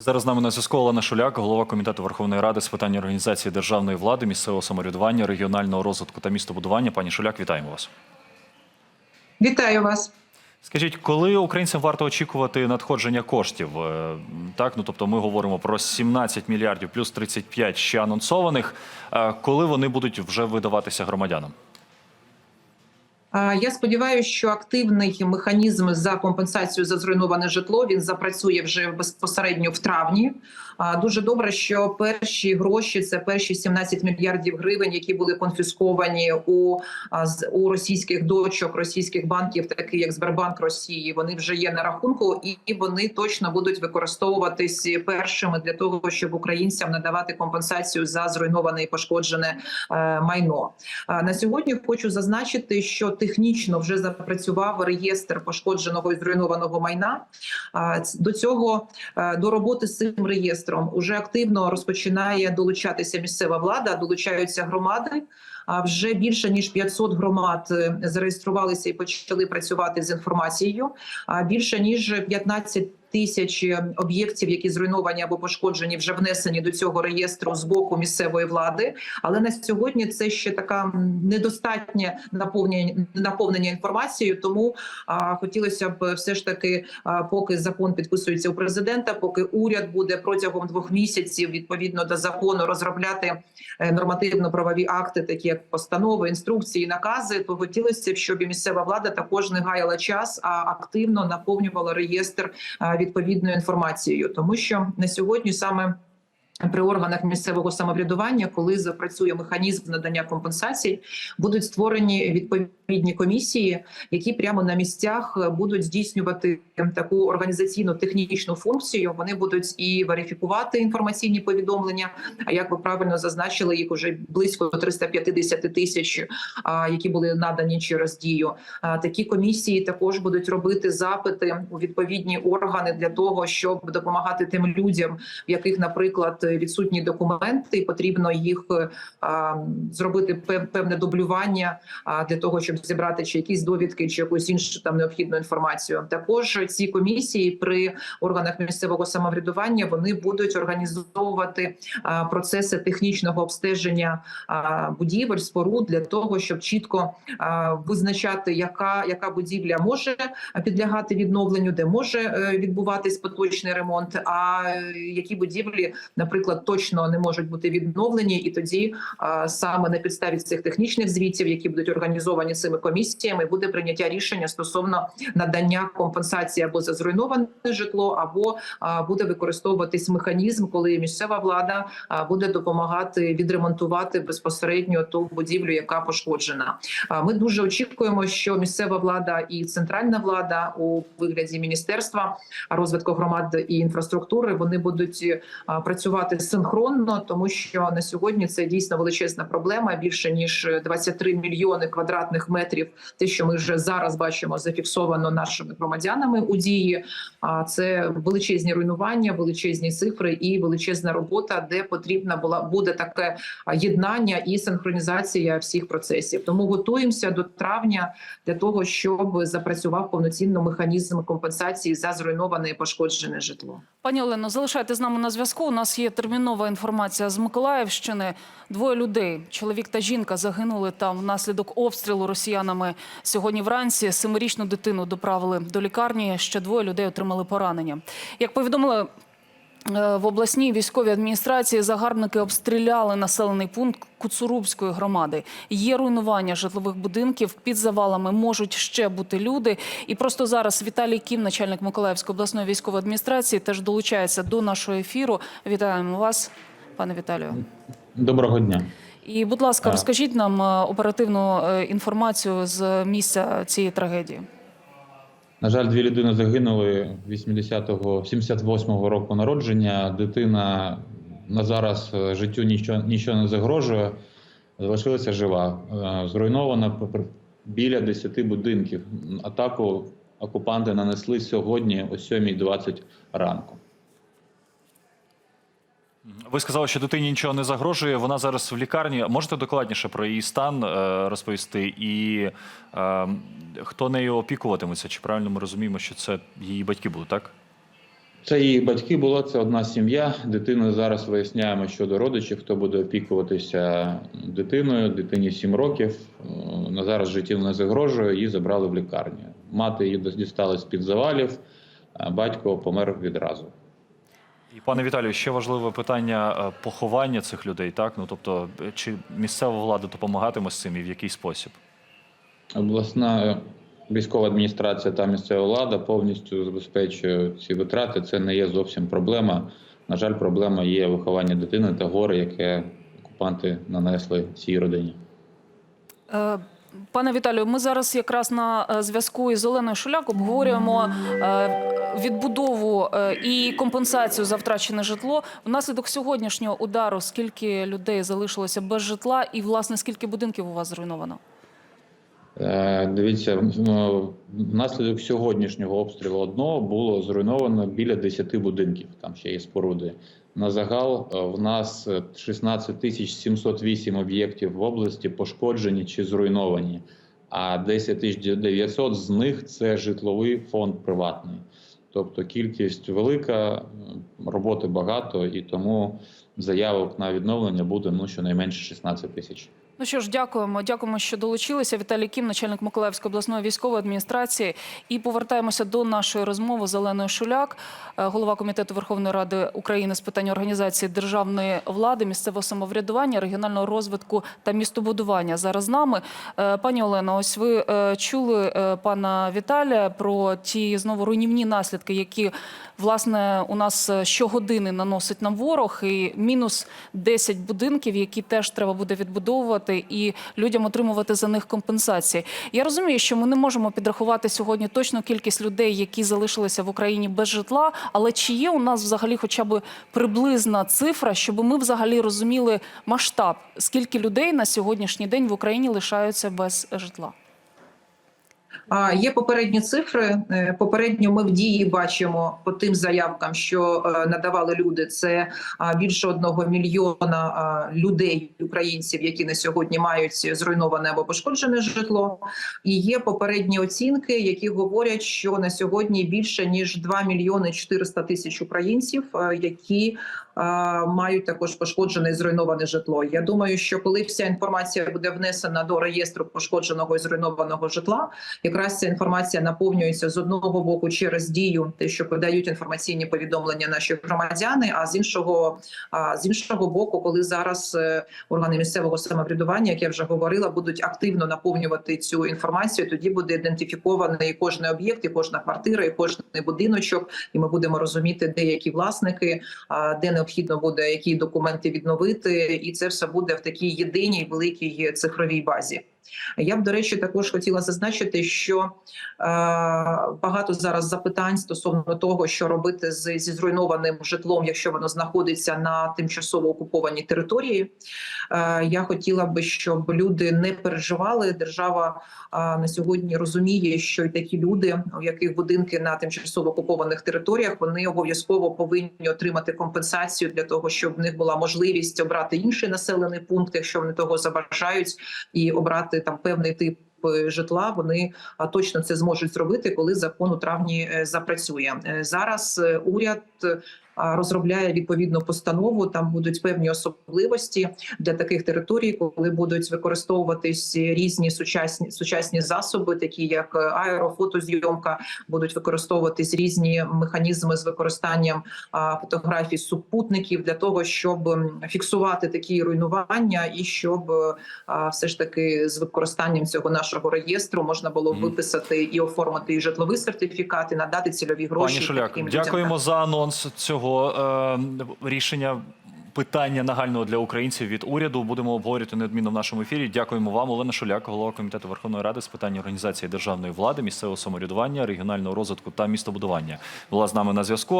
Зараз з нами на зв'язку Олена Шуляк, голова комітету Верховної Ради з питань організації державної влади, місцевого самоврядування, регіонального розвитку та містобудування. Пані Шуляк, вітаємо вас. Вітаю вас. Скажіть, коли українцям варто очікувати надходження коштів? Е, Так, ну тобто ми говоримо про 17 мільярдів плюс 35 ще анонсованих. Е, Коли вони будуть вже видаватися громадянам? Я сподіваюся, що активний механізм за компенсацію за зруйноване житло він запрацює вже безпосередньо в травні. Дуже добре, що перші гроші це перші 17 мільярдів гривень, які були конфісковані у, у російських дочок, російських банків, таких як Сбербанк Росії. Вони вже є на рахунку, і і вони точно будуть використовуватись першими для того, щоб українцям надавати компенсацію за зруйноване і пошкоджене е, майно. На сьогодні хочу зазначити, що технічно вже запрацював реєстр пошкодженого і зруйнованого майна. До цього е, до роботи з цим реєстром уже активно розпочинає долучатися місцева влада, долучаються громади. А вже більше ніж 500 громад е, зареєструвалися і почали працювати з інформацією. А більше ніж 15 тисяч об'єктів, які зруйновані або пошкоджені, вже внесені до цього реєстру з боку місцевої влади. Але на сьогодні це ще така м, недостатнє наповнення наповнення інформацією. Тому а, хотілося б все ж таки, а, поки закон підписується у президента, поки уряд буде протягом двох місяців відповідно до закону розробляти е, нормативно-правові акти, такі як постанови, інструкції, накази, то хотілося б, щоб місцева влада також не гаяла час, а активно наповнювала реєстр відповідною інформацією, тому що на сьогодні саме. При органах місцевого самоврядування, коли запрацює механізм надання компенсацій, будуть створені відповідні комісії, які прямо на місцях будуть здійснювати таку організаційну технічну функцію. Вони будуть і верифікувати інформаційні повідомлення. А як ви правильно зазначили, їх уже близько 350 тисяч, які були надані через дію. Такі комісії також будуть робити запити у відповідні органи для того, щоб допомагати тим людям, в яких, наприклад, відсутні документи, потрібно їх е, зробити певне дублювання для того, щоб зібрати чи якісь довідки, чи якусь іншу там необхідну інформацію. Також ці комісії при органах місцевого самоврядування вони будуть організовувати процеси технічного обстеження будівель, споруд для того, щоб чітко визначати, яка, яка будівля може підлягати відновленню, де може е, відбуватись поточний ремонт, а е, які будівлі, наприклад, точно не можуть бути відновлені, і тоді саме на підставі цих технічних звітів, які будуть організовані цими комісіями, буде прийняття рішення стосовно надання компенсації або за зруйноване житло, або буде використовуватись механізм, коли місцева влада буде допомагати відремонтувати безпосередньо ту будівлю, яка пошкоджена. Ми дуже очікуємо, що місцева влада і центральна влада у вигляді міністерства розвитку громад і інфраструктури вони будуть працювати синхронно, тому що на сьогодні це дійсно величезна проблема. Більше ніж 23 мільйони квадратних метрів. Те, що ми вже зараз бачимо, зафіксовано нашими громадянами у дії. А це величезні руйнування, величезні цифри і величезна робота, де потрібна була буде таке єднання і синхронізація всіх процесів. Тому готуємося до травня для того, щоб запрацював повноцінно механізм компенсації за зруйноване і пошкоджене житло. Пані Олено, залишайте з нами на зв'язку. У нас є термінова інформація з Миколаївщини. Двоє людей, чоловік та жінка, загинули там внаслідок обстрілу росіянами. Сьогодні вранці семирічну дитину доправили до лікарні. Ще двоє людей отримали поранення. Як повідомили е, в обласній військовій адміністрації, загарбники обстріляли населений пункт Куцурубської громади. Є руйнування житлових будинків. Під завалами можуть ще бути люди. І просто зараз Віталій Кім, начальник Миколаївської обласної військової адміністрації, теж долучається до нашого ефіру. Вітаємо вас, пане Віталію. Доброго дня. І, будь ласка, розкажіть нам е, оперативну е, інформацію з місця цієї трагедії. На жаль, дві людини загинули 80-го, 78-го року народження. Дитина на зараз е, життю нічого, нічого не загрожує, залишилася жива. П- біля 10 будинків. Атаку окупанти нанесли сьогодні о 7.20 ранку. Ви сказали, що дитині нічого не загрожує. Вона зараз в лікарні. Можете докладніше про її стан е, розповісти? І е, хто нею опікуватиметься? Чи правильно ми розуміємо, що це її батьки будуть, так? Це її батьки було, це одна сім'я. Дитину зараз виясняємо щодо родичів, хто буде опікуватися дитиною. Дитині 7 років. Е, На зараз житті не загрожує, її забрали в лікарню. Мати її дістали з-під завалів, а батько помер відразу. І пане Віталію, ще важливе питання е, поховання цих людей. Так, ну тобто, чи місцева влада допомагатиме з цим і в який спосіб? Обласна військова адміністрація та місцева влада повністю забезпечує ці витрати. Це не є зовсім проблема. На жаль, проблема є виховання дитини та горе, яке окупанти нанесли цій родині. Е, Пане Віталію, ми зараз якраз на е, зв'язку із Оленою Шуляк обговорюємо е, відбудову е, і компенсацію за втрачене житло. Внаслідок сьогоднішнього удару скільки людей залишилося без житла, і власне скільки будинків у вас зруйновано? Е, Дивіться, внаслідок сьогоднішнього обстрілу одного було зруйновано біля 10 будинків. Там ще є споруди. На загал е, в нас е, 16 тисяч 708 об'єктів в області пошкоджені чи зруйновані, а 10 тисяч 900 з них це житловий фонд приватний. Тобто кількість велика, е, роботи багато, і тому заявок на відновлення буде ну щонайменше 16 тисяч. Ну що ж, дякуємо. Дякуємо, що долучилися. Віталій Кім, начальник Миколаївської обласної військової адміністрації. І повертаємося до нашої розмови з Оленою Шуляк, е, голова комітету Верховної Ради України з питань організації державної влади, місцевого самоврядування, регіонального розвитку та містобудування. Зараз з нами. Е, Пані Олено, ось ви е, чули пана Віталія про ті знову руйнівні наслідки, які власне у нас щогодини наносить нам ворог, і мінус 10 будинків, які теж треба буде відбудовувати, і людям отримувати за них компенсації. Я розумію, що ми не можемо підрахувати сьогодні точну кількість людей, які залишилися в Україні без житла. Але чи є у нас взагалі хоча б приблизна цифра, щоб ми взагалі розуміли масштаб, скільки людей на сьогоднішній день в Україні лишаються без житла? Є попередні цифри. Е, Попередньо ми в дії бачимо по тим заявкам, що е, надавали люди. Це більше одного мільйона людей, українців, які на сьогодні мають зруйноване або пошкоджене житло. І є попередні оцінки, які говорять, що на сьогодні більше ніж 2 мільйони 400 тисяч українців, е, які мають також пошкоджене і зруйноване житло. Я думаю, що коли вся інформація буде внесена до реєстру пошкодженого і зруйнованого житла, якраз ця інформація наповнюється з одного боку через дію, те, що подають інформаційні повідомлення наші громадяни. А з іншого, з іншого боку, коли зараз е, органи місцевого самоврядування, як я вже говорила, будуть активно наповнювати цю інформацію, тоді буде ідентифікований кожний об'єкт, і кожна квартира, і кожний будиночок, і ми будемо розуміти, де які власники, де необхідно буде які документи відновити, і це все буде в такій єдиній великій цифровій базі. Я б до речі, також хотіла зазначити, що е, багато зараз запитань стосовно того, що робити з зі зруйнованим житлом, якщо воно знаходиться на тимчасово окупованій території. Е, я хотіла би, щоб люди не переживали. Держава е, на сьогодні розуміє, що й такі люди, у яких будинки на тимчасово окупованих територіях, вони обов'язково повинні отримати компенсацію для того, щоб в них була можливість обрати інший населений пункт, якщо вони того забажають, і обрати там певний тип. е, Житла вони точно це зможуть зробити, коли закон у травні е, запрацює. Е, Зараз уряд розробляє відповідну постанову. Там будуть певні особливості для таких територій, коли будуть використовуватись різні сучасні сучасні засоби, такі як е, аерофотозйомка, будуть використовуватись різні механізми з використанням фотографій супутників для того, щоб фіксувати такі руйнування, і щоб е, все ж таки з використанням цього нашого реєстру можна було виписати і оформити і житловий сертифікат, і надати цільові гроші Пані Шуляк, таким людям. дякуємо за анонс цього е, рішення. Питання нагального для українців від уряду будемо обговорювати неодмінно в нашому ефірі. Дякуємо вам, Олена Шуляк, голова комітету Верховної Ради з питань організації державної влади, місцевого самоврядування, регіонального розвитку та містобудування. Була з нами на зв'язку.